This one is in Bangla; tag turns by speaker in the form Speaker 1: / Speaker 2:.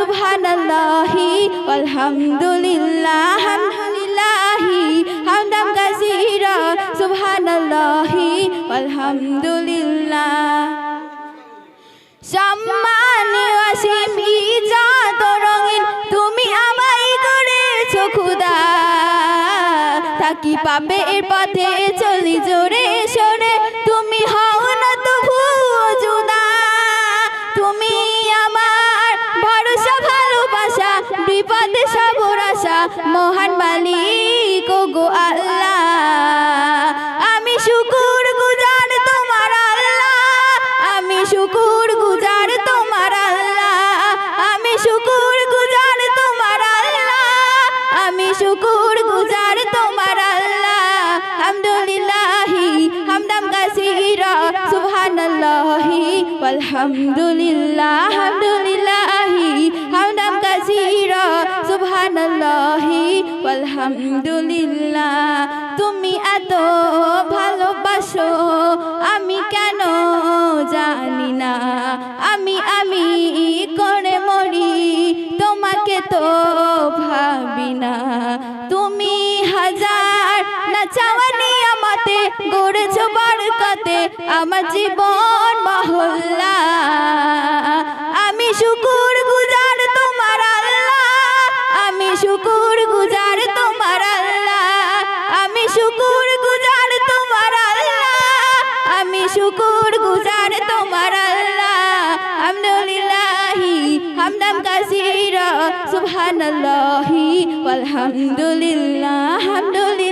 Speaker 1: সুবহানাল্লাহি আলহামদুলিল্লাহ হামদুলিল্লাহি হামদাম কাসীরা সুবহানাল্লাহি আলহামদুলিল্লাহ সম্মানে অসীম ইজাত রঙিন তুমি আমায় করেছ খুদা থাকি পাবে এর পথে চলি জোরে সরে মহান মালিক গো আল্লাহ। আমি শুকুর গুজার তোমার আল্লাহ। আমি শুকুর গুজার তোমার আল্লাহ। আমি শুকুর গুজার তোমার আল্লাহ। আমি শুকুর গুজার তোমার আল্লাহ। হামদুলিল্লাহি, হামদাম কাসীরা, সুবহানাল্লাহি, ওয়ালহামদুলিল্লাহ, হামদুলিল্লাহি। ওয়ালহামদুলিল্লাহ তুমি এত ভালোবাসো, আমি কেন জানি না। আমি আমি করে মরি, তোমাকে তো ভাবি না। তুমি হাজার না চাওয়ানি আমাতে, গড়েছো বরকতে, আমার জীবন মহল্লা। হামদাম কাসীরা সুবহানাল্লাহি ওয়ালহামদুলিল্লাহ হামদুলিল্লাহি